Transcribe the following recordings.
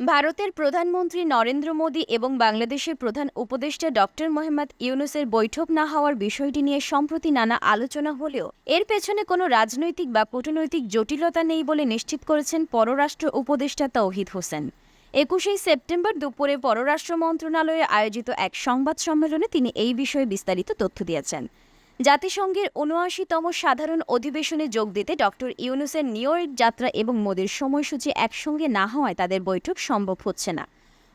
ভারতের প্রধানমন্ত্রী নরেন্দ্র মোদী এবং বাংলাদেশের প্রধান উপদেষ্টা ডক্টর মোহাম্মদ ইউনুসের বৈঠক না হওয়ার বিষয়টি নিয়ে সম্প্রতি নানা আলোচনা হলেও এর পেছনে কোনো রাজনৈতিক বা কূটনৈতিক জটিলতা নেই বলে নিশ্চিত করেছেন পররাষ্ট্র উপদেষ্টা তৌহিদ হোসেন। একুশেই সেপ্টেম্বর দুপুরে পররাষ্ট্র মন্ত্রণালয়ে আয়োজিত এক সংবাদ সম্মেলনে তিনি এই বিষয়ে বিস্তারিত তথ্য দিয়েছেন। জাতিসংঘের উনআশিতম সাধারণ অধিবেশনে যোগ দিতে ডক্টর ইউনুসের নিউ ইয়র্ক যাত্রা এবং মোদির সময়সূচি একসঙ্গে না হওয়ায় তাদের বৈঠক সম্ভব হচ্ছে না।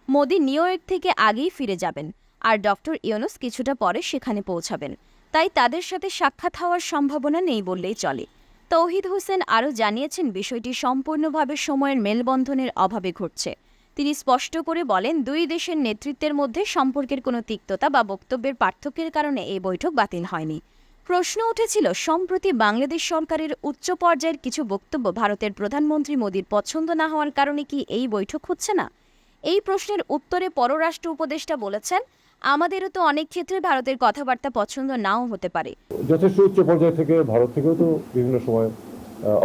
মোদি নিউ ইয়র্ক থেকে আগেই ফিরে যাবেন আর ডক্টর ইউনুস কিছুটা পরে সেখানে পৌঁছাবেন। তাই তাদের সাথে সাক্ষাৎ হওয়ার সম্ভাবনা নেই বললেই চলে। তৌহিদ হোসেন আরও জানিয়েছেন, বিষয়টি সম্পূর্ণভাবে সময়ের মেলবন্ধনের অভাবে ঘটছে। তিনি স্পষ্ট করে বলেন, দুই দেশের নেতৃত্বের মধ্যে সম্পর্কের কোনো তিক্ততা বা বক্তব্যের পার্থক্যের কারণে এই বৈঠক বাতিল হয়নি। প্রশ্ন উঠেছিল, সম্প্রতি বাংলাদেশ সরকারের উচ্চ পর্যায়ের কিছু বক্তব্য ভারতের প্রধানমন্ত্রী মোদীর পছন্দ না হওয়ার কারণে কি এই বৈঠক হচ্ছে না? এই প্রশ্নের উত্তরে পররাষ্ট্র উপদেষ্টা বলেছেন, আমাদেরও তো অনেক ক্ষেত্রে ভারতের কথাবার্তা পছন্দ নাও হতে পারে। যথেষ্ট উচ্চ পর্যায় থেকে ভারত থেকেও তো বিভিন্ন সময়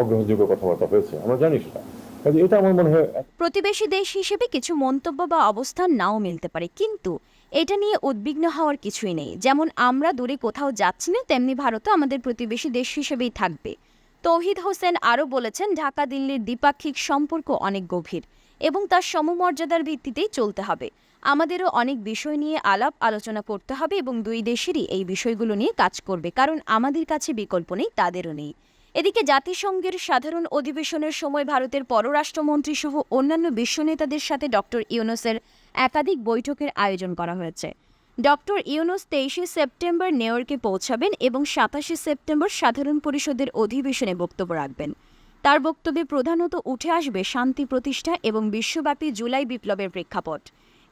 অগ্রহণযোগ্য কথাবার্তা হয়েছে। আমরা জানি সেটা। প্রতিবেশী দেশ হিসেবে কিছু মন্তব্য বা অবস্থান নাও মিলতে পারে, কিন্তু এটা নিয়ে উদ্বিগ্ন হওয়ার কিছুই নেই। যেমন আমরা দূরে কোথাও যাচ্ছি না, তেমনি ভারতও আমাদের প্রতিবেশী দেশ হিসেবেই থাকবে। তৌহিদ হোসেন আরও বলেছেন, ঢাকা দিল্লির দ্বিপাক্ষিক সম্পর্ক অনেক গভীর এবং তার সমমর্যাদার ভিত্তিতেই চলতে হবে। আমাদেরও অনেক বিষয় নিয়ে আলাপ আলোচনা করতে হবে এবং দুই দেশেরই এই বিষয়গুলো নিয়ে কাজ করবে, কারণ আমাদের কাছে বিকল্প নেই, তাদেরও নেই। এদিকে জাতিসংঘের সাধারণ অধিবেশনের সময় ভারতের পররাষ্ট্রমন্ত্রী সহ অন্যান্য বিশ্ব নেতাদের সাথে ডক্টর ইউনুসের একাধিক বৈঠকের আয়োজন করা হয়েছে। ডক্টর ইউনুস তেইশে সেপ্টেম্বর নিউ ইয়র্কে পৌঁছাবেন এবং সাতাশে সেপ্টেম্বর সাধারণ পরিষদের অধিবেশনে বক্তব্য রাখবেন। তার বক্তব্যে প্রধানত উঠে আসবে শান্তি প্রতিষ্ঠা এবং বিশ্বব্যাপী জুলাই বিপ্লবের প্রেক্ষাপট।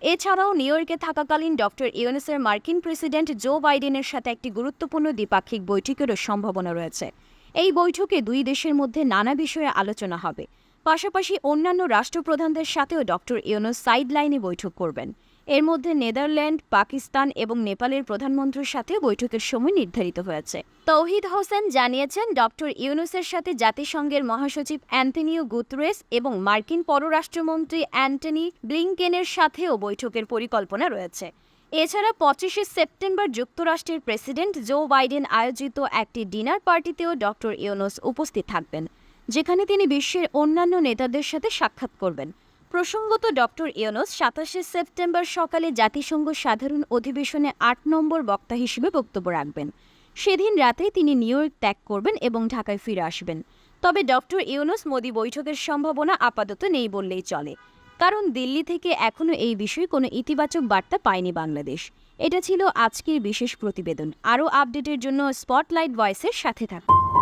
এছাড়াও নিউ ইয়র্কে থাকাকালীন ডক্টর ইউনুসের মার্কিন প্রেসিডেন্ট জো বাইডেনের সাথে একটি গুরুত্বপূর্ণ দ্বিপাক্ষিক বৈঠকেরও সম্ভাবনা রয়েছে। এই বৈঠকে দুই দেশের মধ্যে নানা বিষয়ে আলোচনা হবে। পাশাপাশি অন্যান্য রাষ্ট্রপ্রধানদের সাথেও ডক্টর ইউনুস সাইড লাইনে বৈঠক করবেন। এর মধ্যে নেদারল্যান্ড, পাকিস্তান এবং নেপালের প্রধানমন্ত্রীর সাথে বৈঠকের সময় নির্ধারিত হয়েছে। তৌহিদ হোসেন জানিয়েছেন, ডক্টর ইউনুসের সাথে জাতিসংঘের মহাসচিব অ্যান্টনিও গুতরেস এবং মার্কিন পররাষ্ট্রমন্ত্রী অ্যান্টনি ব্লিংকেনের সাথেও বৈঠকের পরিকল্পনা রয়েছে। এছাড়া পঁচিশে সেপ্টেম্বর যুক্তরাষ্ট্রের প্রেসিডেন্ট জো বাইডেন আয়োজিত একটি ডিনার পার্টিতেও ডক্টর ইউনুস উপস্থিত থাকবেন, যেখানে তিনি বিশ্বের অন্যান্য নেতাদের সাথে সাক্ষাৎ করবেন। প্রসঙ্গত, ডক্টর ইউনুস সাতাশে সেপ্টেম্বর সকালে জাতিসংঘ সাধারণ অধিবেশনে আট নম্বর বক্তা হিসেবে বক্তব্য রাখবেন। সেদিন রাতে তিনি নিউ ইয়র্ক ত্যাগ করবেন এবং ঢাকায় ফিরে আসবেন। তবে ডক্টর ইউনুস মোদি বৈঠকের সম্ভাবনা আপাতত নেই বললেই চলে। কারণ দিল্লি থেকে এখনও এই বিষয়ে কোনো ইতিবাচক বার্তা পায়নি বাংলাদেশ। এটা ছিল আজকের বিশেষ প্রতিবেদন। আরও আপডেটের জন্য স্পটলাইট ভয়েসের সাথে থাকুন।